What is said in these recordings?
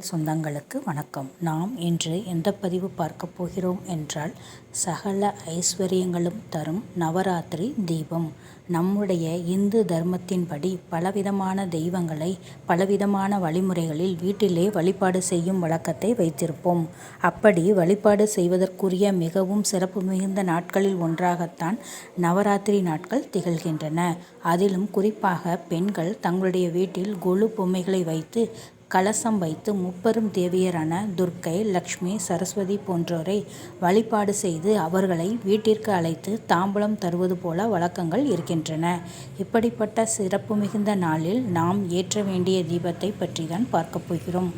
சொந்தங்களுக்கு வணக்கம். நாம் இன்று எந்த பதிவு பார்க்க போகிறோம் என்றால் சகல ஐஸ்வர்யங்களும் தரும் நவராத்திரி தீபம். நம்முடைய இந்து தர்மத்தின்படி பலவிதமான தெய்வங்களை பலவிதமான வழிமுறைகளில் வீட்டிலே வழிபாடு செய்யும் வழக்கத்தை வைத்திருப்போம். அப்படி வழிபாடு செய்வதற்குரிய மிகவும் சிறப்பு மிகுந்த நாட்களில் ஒன்றாகத்தான் நவராத்திரி நாட்கள் திகழ்கின்றன. அதிலும் குறிப்பாக பெண்கள் தங்களுடைய வீட்டில் கொலு பொம்மைகளை வைத்து கலசம் வைத்து முப்பெரும் தேவியரான துர்க்கை லக்ஷ்மி சரஸ்வதி போன்றோரை வழிபாடு செய்து அவர்களை வீட்டிற்கு அழைத்து தாம்பூலம் தருவது போல வழக்கங்கள் இருக்கின்றன. இப்படிப்பட்ட சிறப்பு மிகுந்த நாளில் நாம் ஏற்ற வேண்டிய தீபத்தை பற்றி தான் போகிறோம்.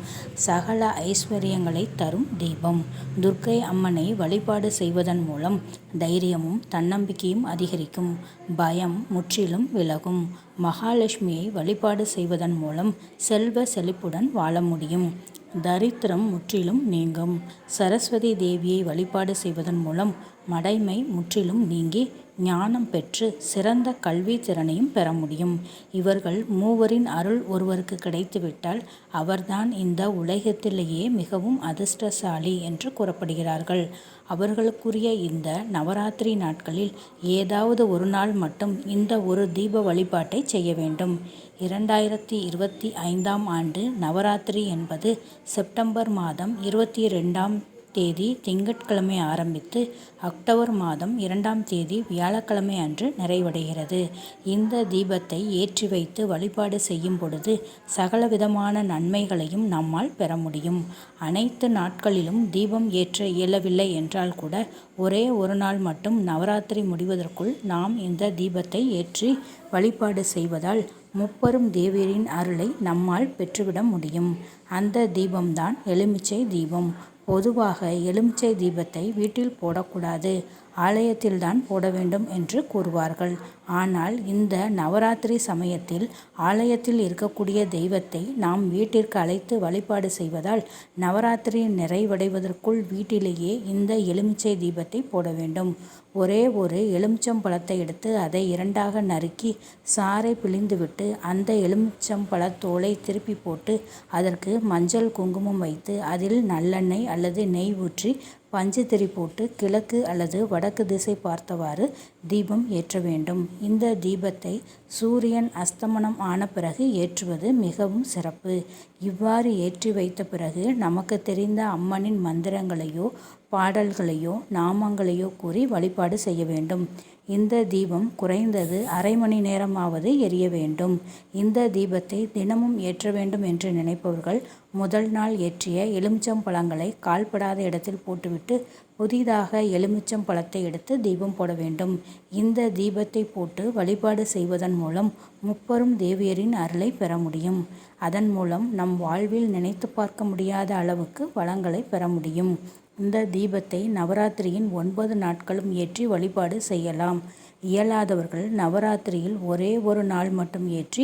சகல ஐஸ்வர்யங்களை தரும் தீபம். துர்க்கை அம்மனை வழிபாடு செய்வதன் மூலம் தைரியமும் தன்னம்பிக்கையும் அதிகரிக்கும். பயம் முற்றிலும் விலகும். மகாலட்சுமியை வழிபாடு செய்வதன் மூலம் செல்வ செழிப்புடன் வாழ முடியும். தரித்திரம் முற்றிலும் நீங்கும். சரஸ்வதி தேவியை வழிபாடு செய்வதன் மூலம் மடைமை முற்றிலும் நீங்கி ஞானம் பெற்று சிறந்த கல்வி திறனையும் பெற முடியும். இவர்கள் மூவரின் அருள் ஒருவருக்கு கிடைத்துவிட்டால் அவர்தான் இந்த உலகத்திலேயே மிகவும் அதிர்ஷ்டசாலி என்று கூறப்படுகிறார்கள். அவர்களுக்குரிய இந்த நவராத்திரி நாட்களில் ஏதாவது ஒரு நாள் மட்டும் இந்த ஒரு தீப வழிபாட்டை செய்ய வேண்டும். இரண்டாயிரத்தி இருபத்தி ஐந்தாம் ஆண்டு நவராத்திரி என்பது செப்டம்பர் மாதம் இருபத்தி ரெண்டாம் தேதி திங்கட்கிழமை ஆரம்பித்து அக்டோபர் மாதம் இரண்டாம் தேதி வியாழக்கிழமை அன்று நிறைவடைகிறது. இந்த தீபத்தை ஏற்றி வைத்து வழிபாடு செய்யும் பொழுது சகலவிதமான நன்மைகளையும் நம்மால் பெற முடியும். அனைத்து நாட்களிலும் தீபம் ஏற்ற இயலவில்லை என்றால் கூட ஒரே ஒரு நாள் மட்டும் நவராத்திரி முடிவதற்குள் நாம் இந்த தீபத்தை ஏற்றி வழிபாடு செய்வதால் முப்பெரும் தேவியரின் அருளை நம்மால் பெற்றுவிட முடியும். அந்த தீபம்தான் எலுமிச்சை தீபம். பொதுவாக எலுமிச்சை தீபத்தை வீட்டில் போடக்கூடாது. ஆலயத்தில்தான் போட வேண்டும் என்று கூறுவார்கள். ஆனால் இந்த நவராத்திரி சமயத்தில் ஆலயத்தில் இருக்கக்கூடிய தெய்வத்தை நாம் வீட்டிற்கு அழைத்து வழிபாடு செய்வதால் நவராத்திரி நிறைவடைவதற்குள் வீட்டிலேயே இந்த எலுமிச்சை தீபத்தை போட வேண்டும். ஒரே ஒரு எலுமிச்சம்பழத்தை எடுத்து அதை இரண்டாக நறுக்கி சாறை பிழிந்துவிட்டு அந்த எலுமிச்சம்பழத்தோலை திருப்பி போட்டு அதற்கு மஞ்சள் குங்குமம் வைத்து அதில் நல்லெண்ணெய் அல்லது நெய் ஊற்றி பஞ்சுத்திரி போட்டு கிழக்கு அல்லது வடக்கு திசை பார்த்தவாறு தீபம் ஏற்ற வேண்டும். இந்த தீபத்தை சூரியன் அஸ்தமனம் ஆன பிறகு ஏற்றுவது மிகவும் சிறப்பு. இவ்வாறு ஏற்றி வைத்த பிறகு நமக்கு தெரிந்த அம்மனின் மந்திரங்களையோ பாடல்களையோ நாமங்களையோ கூறி வழிபாடு செய்ய வேண்டும். இந்த தீபம் குறைந்தது அரை மணி நேரமாவது எரிய வேண்டும். இந்த தீபத்தை தினமும் ஏற்ற வேண்டும் என்று நினைப்பவர்கள் முதல் நாள் ஏற்றிய எலுமிச்சம் பழங்களை கால்படாத இடத்தில் போட்டுவிட்டு புதிதாக எலுமிச்சம் பழத்தை எடுத்து தீபம் போட வேண்டும். இந்த தீபத்தை போட்டு வழிபாடு செய்வதன் மூலம் முப்பெரும் தேவியரின் அருளை பெற முடியும். அதன் மூலம் நம் வாழ்வில் நினைத்து பார்க்க முடியாத அளவுக்கு வளங்களை பெற முடியும். இந்த தீபத்தை நவராத்திரியின் ஒன்பது நாட்களும் ஏற்றி வழிபாடு செய்யலாம். இயலாதவர்கள் நவராத்திரியில் ஒரே ஒரு நாள் மட்டும் ஏற்றி